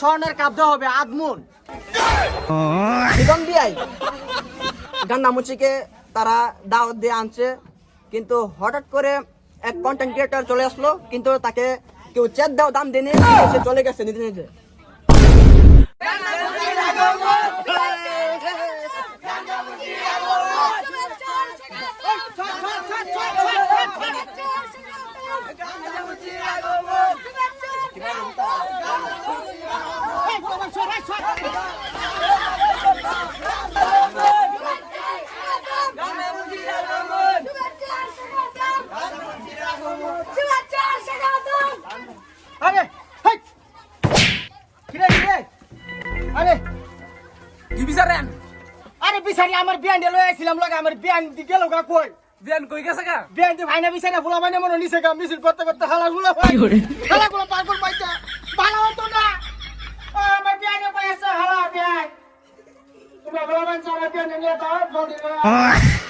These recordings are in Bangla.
স্বর্ণের কাপ দেওয়া হবে আদমুন শিবম বিআই তারা দাওয়াত দিয়ে আনছে কিন্তু হঠাৎ করে এক কন্টেন্ট ক্রিয়েটার চলে আসলো কিন্তু তাকে কেউ চেক দাও দাম দেনে সে চলে গেছে নিজে নিজে আরে। কি বিচারেন? আরে বিছারি আমার বিয়ান লই আইছিলাম লগা আমার বিয়ান দি গেল গা কই? বিয়ান কই গেছে গা? বিয়ান দি ভাইনা বিছারি ফুলা ভাইনা মনে নিছে গা মিছিল করতে করতে হালা গুলা ভাই হালা গুলা পাগল পাইছে ভালো হতো না। আমার বিয়ানে পাইছে হালা বিয়ান। তুমি ফুলা ভাই সারা বিয়ান নিয়ে দাও জলদি করে আরে বিয়ান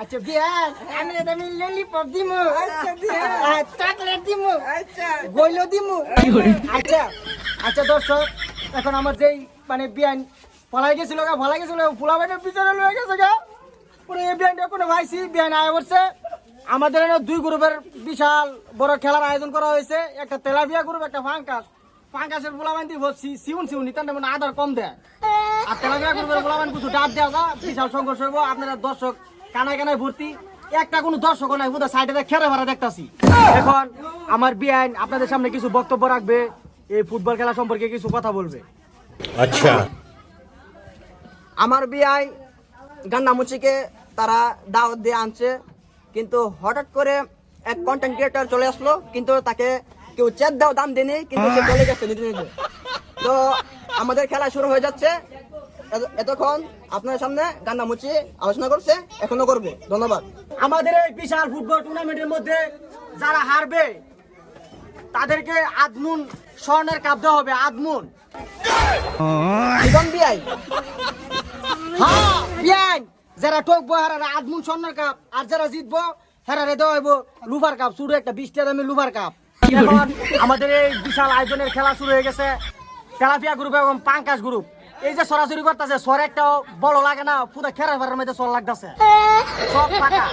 আচ্ছা বিয়ান আমি তুমি ললিপপ দিমু। আচ্ছা চকলেট দিমু। আচ্ছা। দিমু। আচ্ছা আচ্ছা দর্শক এখন আমার যেই মানে বিয়ান পলাই গেছিল গা পলাই গেছিল ফুলা বাইনের পিছনে লয়ে গেছে গা। পুরো এই বিয়ানটা কোনো ভাইছি বিয়ান আয় করছে। আমাদের এখানে দুই গ্রুপের বিশাল বড় খেলার আয়োজন করা হয়েছে। একটা তেলাপিয়া গ্রুপ একটা ফাঙ্কাস। ফাঙ্কাসের ফুলাবান দিব সিউন সিউন নিতান মানে আদার কম দেয়। আর তেলাপিয়া গ্রুপের বলাবেন কিছু ডাক দেওয়া যা বিশাল সংঘর্ষ হইব আপনারা দর্শক কানায় কানায় ভর্তি। একটা কোনো দর্শক নাই বুঝতে সাইডে খেরে ভাড়া দেখতাছি। এখন আমার বিআইন আপনাদের সামনে কিছু বক্তব্য রাখবে এই ফুটবল খেলা সম্পর্কে কিছু কথা বলবে। আচ্ছা। আমার বিআই গান্নামুচিকে তারা দাওয়াত দিয়ে আনছে কিন্তু হঠাৎ করে এক কন্টেন্ট ক্রিয়েটার চলে আসলো কিন্তু তাকে কেউ চেত দাও দাম দেনি কিন্তু সে চলে গেছে নিজে নিজে। তো আমাদের খেলা শুরু হয়ে যাচ্ছে এতক্ষণ আপনার সামনে গান্নামুচি আলোচনা করছে এখনও করবে। ধন্যবাদ। আমাদের এই বিশাল ফুটবল টুর্নামেন্টের মধ্যে যারা হারবে তাদেরকে আদমুন স্বর্ণের কাপ দেওয়া হবে আদমুন। শিবম বিআই। হ্যাঁ বিয়ান যারা ঠকবো হারা আদমুন স্বর্ণের কাপ আর যারা জিতবো হেরারে দেওয়া হইব লুভার কাপ শুরু একটা বিশটা দামে লুভার কাপ। এখন আমাদের এই বিশাল আয়োজনের খেলা শুরু হয়ে গেছে তেলাপিয়া গ্রুপ এবং পাঙ্কাশ গ্রুপ। এই যে সরাসরি করতেছে সর একটা বড় লাগে না, পুরো খেরা ফেরার মধ্যে সর লাগতেছে। সব ফাঁকা